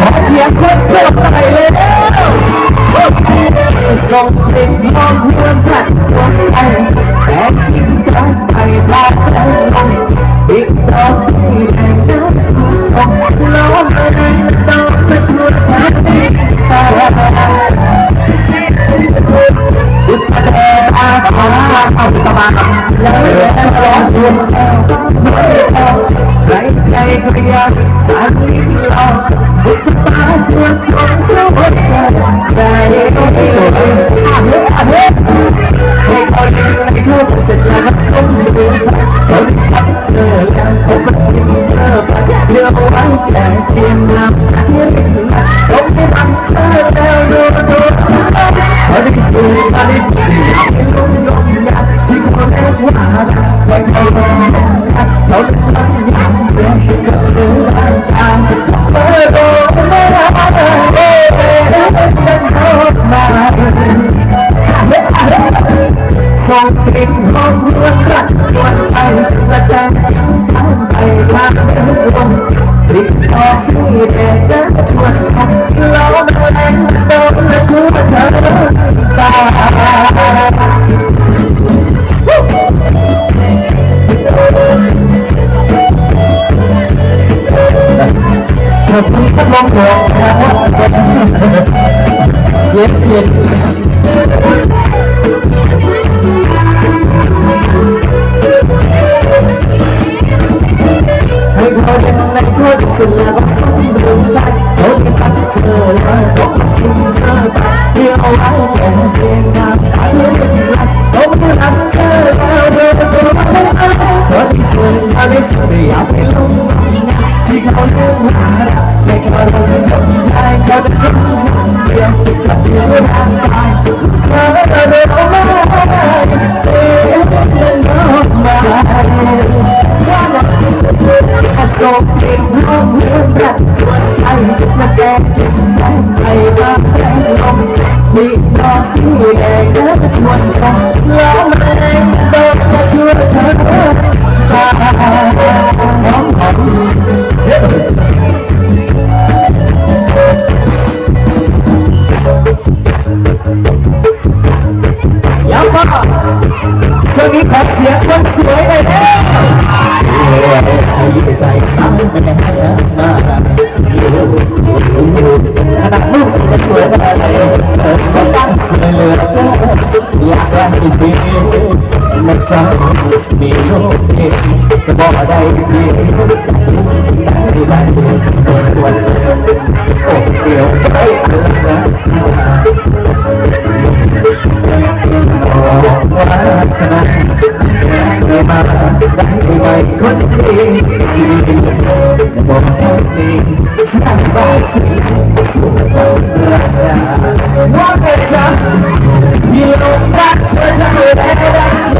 ขอเสียงคนเสิร์ฟไปเลยส่งเพลงมองเพื่อนผัดสดใส Maria, Sanlitla, Buspasya, Sonsawasya, Dahil ko ito, ahe, ahe, Hey, Pauline, ito, sa lahat sumulo, Pagkat ito lang, pagkating ito, Pagkawalan ka, kinam, kahirin, Pagkating ito, pagkating ito, pagkating ito, แต่อย่าไปลงที่เขาเลี้ยงหาในเขาองหลงได้เขาจะเลี้ยงเลี้ยงกับเลี้ยงร่างกายเธอจะเดินออกมาเดิเดินออมาว่าหลับที่สุดแค่เอองเล้งแบบตัวใส่จิตมาแดงจิตแดงไปบ้าแดงลมมีดอกสีแดงแล้วก็ชวนกัรงเพลงบอกว่าเธอเธอ ยังป่ะช่วงนี้ขอเสียงคนสวยหน่อยเด้ใจสั่งแม่มาขนาดลูกสวยขนาดไหนก็ตั้งสวยเลย Sahibi One more time.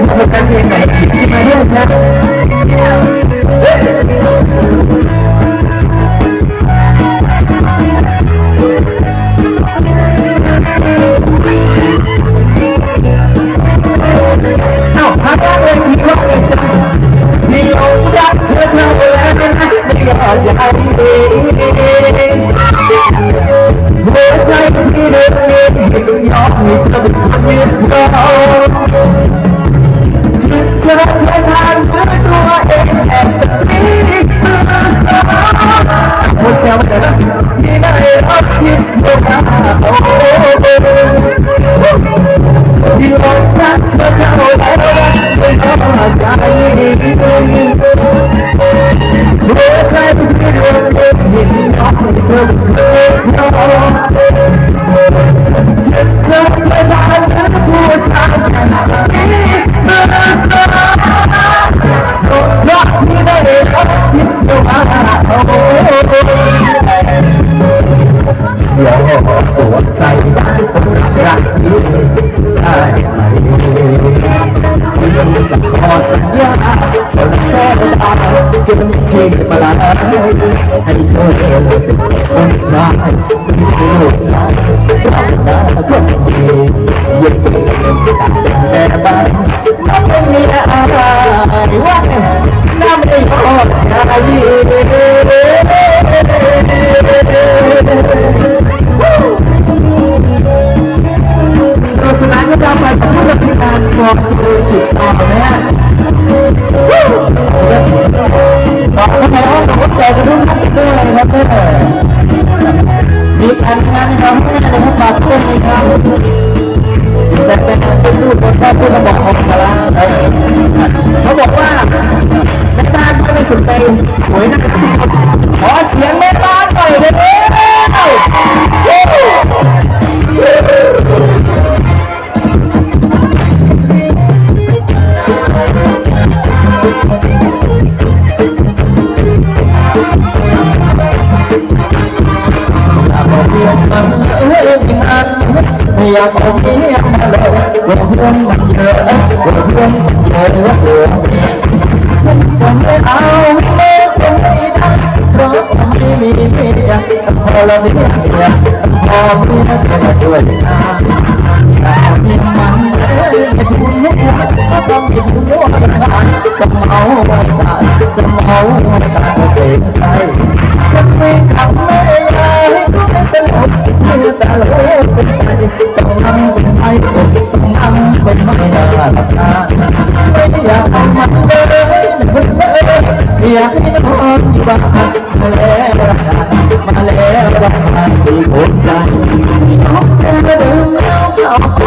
Thank you. อง จะไปกับผู้รับงานกองจูติดต่อนะฮะบอกเข้าไปว่าเราก็เจกันรุ่นนักด้วยครับเพื่อนมีการงานนะครับให้ในทุกปากทุกคนครับแต่เป็นเป็นรูปบนแค่ผู้ระบอกของสาระเขาบอกว่าแม่บ้านไม่สนใจหวยนะครับ อยากเอาเมียมาเลยว่าเพื่อนมันเยอะว่าเพื่อนมันเยอะว่าเพื่อนจะไม่เอาเมียคนนี้นะเพราะไม่มีเมียพอเราเมียเมียพอเมียจะมาช่วยานอยากมีมันเอ้ยไม่ทุนไม่ทุนก็ต้องมีทุนว่ากันจะเมาไม่ได้จะเมาไม่ได้เจ็บใจจะไม่ทำไม่ น้องแค่เดินเล้วเข้าไป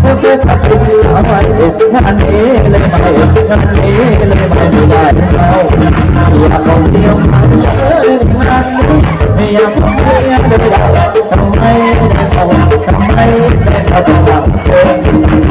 เพื่อจะสักทีเอาไว้งานนี้เลยไม่งานนี้เลยไม่ได้เราอยากเอาเดียวมันเลยงานนี้อยากเอาเดียวไม่ได้ทำไมได้เอาทำไมได้เองทำเสีย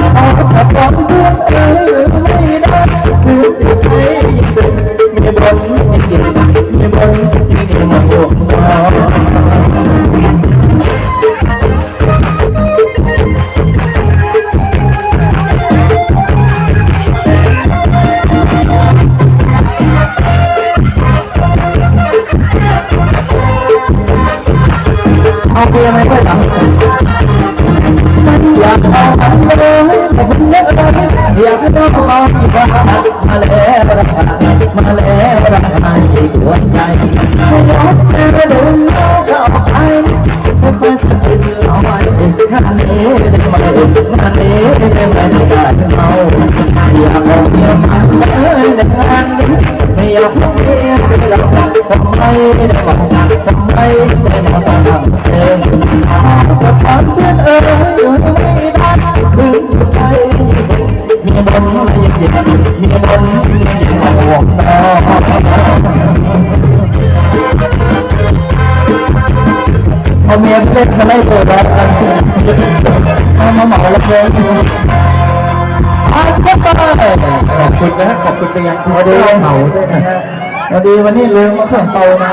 เอาเพียงไม่ค่อยหลังอยากเอาอันเลยแต่ผมเลิกเลยอยากให้น้องเอาที่บ้ามาแล้วรามาแล้วราคาที่หัวใจไม่ยอมแค่เดินเล่าเข้าไปไม่ค่อยสะกิดเอาไว้งานนี้ได้ไหมงานนี้ได้ไหมไม่ได้เอาอยากเอาเพียมันเลยงานนี้ไม่อยากเอา เพียงไม่ได้ทำไมได้บอกทำไมได้มาทำเสียงแต่ตอนเพื่อนเอ๋ยไม่ได้ถึงใจมีบนไม่เย็นมีบนไม่เย็นมาห่วงน้องเอาเมียไปเล่นสไลด์ตัวรักกันเอามาเหมาละเพลินอันก็ไปขอบคุณนะขอบคุณไปยังพอดีเหมาด้วยนะฮะ พอดีวันนี้ลืมมาเครื่องเตานะ